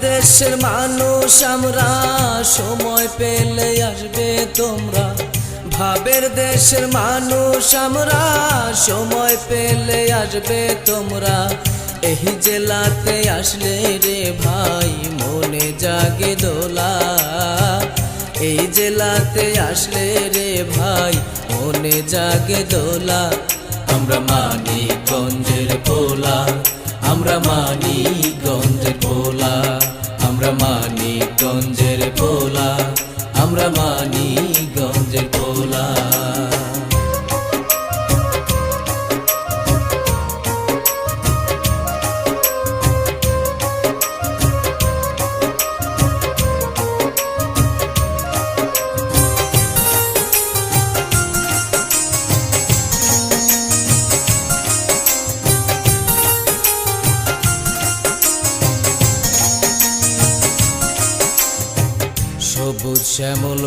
দেশের মানুষ আমরা, সময় পেলে আসবে তোমরা। ভাবের দেশের মানুষ আমরা, সময় পেলে আসবে তোমরা। এই জেলাতে আসলে রে ভাই, মনে জাগে দোলা। এই জেলাতে আসলে রে ভাই, মনে জাগে দোলা। আমরা মানি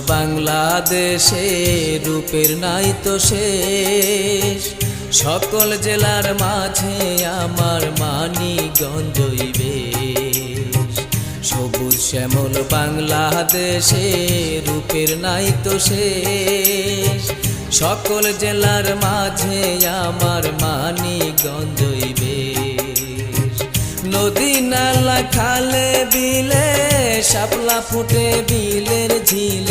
বাংলাদেশে রূপের নাই তো শেষ। সকল জেলার মাঝে আমার মানিগঞ্জই বেশ। সবুজ শ্যামল বাংলাদেশে রূপের নাই তো শেষ। সকল জেলার মাঝে আমার মানিগঞ্জই বেশ। নদী নালা খালে বিলে, শাপলা ফুটে বিলের ঝিলে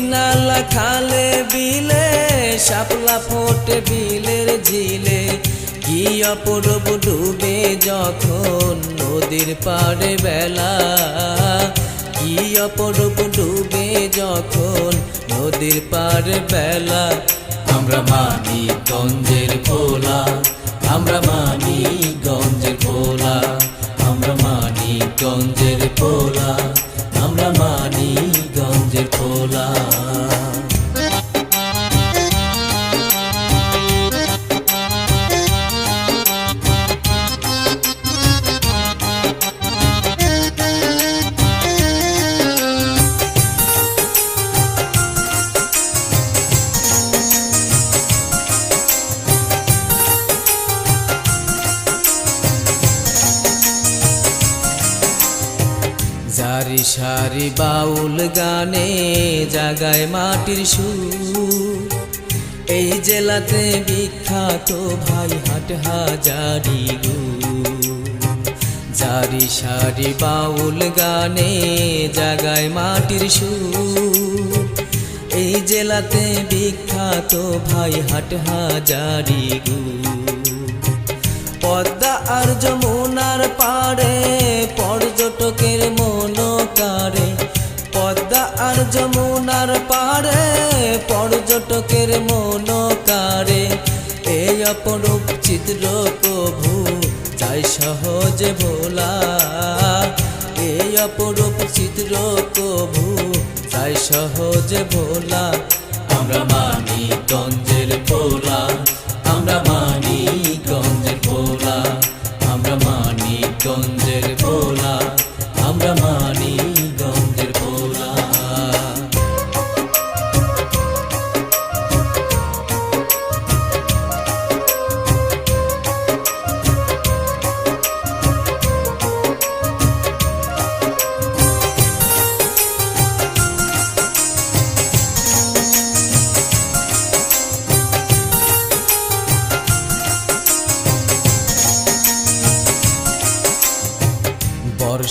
নালা খালে বিলে, শাপলা ফোটে বিলের ঝিলে। কি অপরূপ ডুবে যখন নদীর পাড়ে বেলা। কি অপরূপ ডুবে যখন নদীর পাড়ে বেলা। আমরা মানি গঞ্জের ভোলা আমরা মানি গঞ্জের পোলা আমরা মানি গঞ্জের পোলা আমরা মানি গঞ্জের পোলা জারি সারি বাউল গানে জাগায় মাটির সুর। এই জেলাতে বিখ্যাত ভাই হাট হাজারি জারি সারি বাউল গানে জাগায় মাটির সুর। এই জেলাতে বিখ্যাত ভাই হাট হাজারি পদ্মা পর্যটকের মন কারে এই অপরূপ চিত্র প্রভু চাই সহজে ভোলা। এই অপরূপ চিত্র প্রভু চাই সহজে ভোলা। আমরা মানি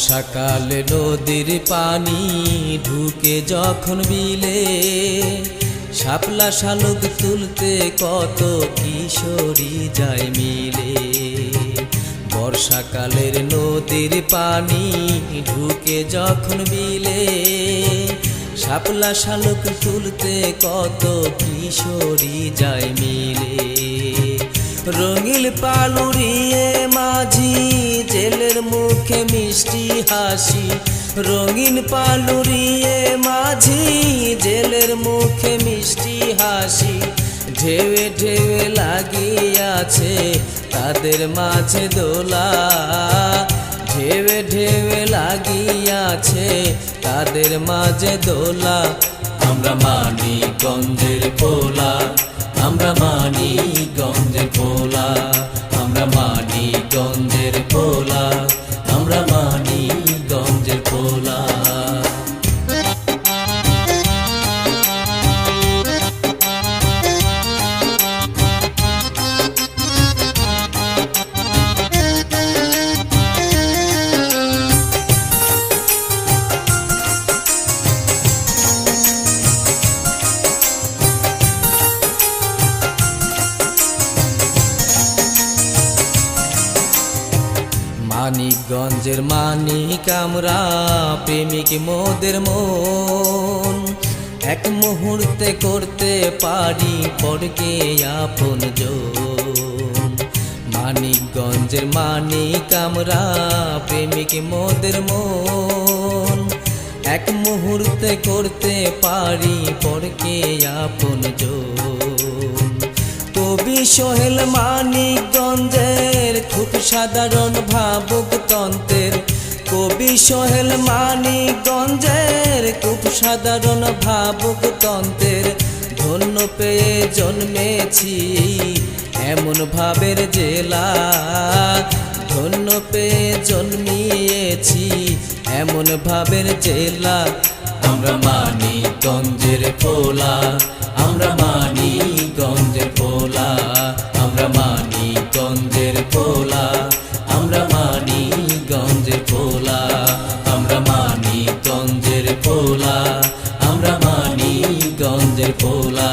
বর্ষাকালে নদীর পানি ঢুকে যখন বিলে, শাপলা শালুক তুলতে কত কিশোরী যায় মিলে। বর্ষাকালের নদীর পানি ঢুকে যখন বিলে, শাপলা শালুক তুলতে কত কিশোরী যায় মিলে। রঙিল পালুরিয়ে মাঝি, জেলের মুখে মিষ্টি হাসি। রঙিন পালুরিয়ে মাঝি, জেলের মুখে মিষ্টি হাসি। ঢেউে ঢেউে লাগিয়াছে তাদের মাঝে দোলা। ঢেউে ঢেউে লাগিয়াছে তাদের মাঝে দোলা। আমরা মানি গঞ্জের পোলা। আমরা মানি গন্ধে ভোলা আমরা মানি গঞ্জের মানিক, আমরা প্রেমিক মোদের মন। এক মুহূর্তে করতে পারি পরকে আপন মানিকগঞ্জের মানিক, আমরা প্রেমিক মোদের মন। এক মুহূর্তে করতে পারি পরকে আপন কবি সোহেল মানিকগঞ্জের খুব সাধারণ ভাবুক তন্ত্রের। কবি সোহেল মানিকগঞ্জের খুব সাধারণ ভাবুক তন্ত্রের। ধন্য পেয়ে জন্মেছি এমন ভাবের জেলা। ধন্য পেয়ে জন্মিয়েছি এমন ভাবের জেলা। আমরা মানি গঞ্জের পোলা আমরা পোলা আমরা মানি গঞ্জের পোলা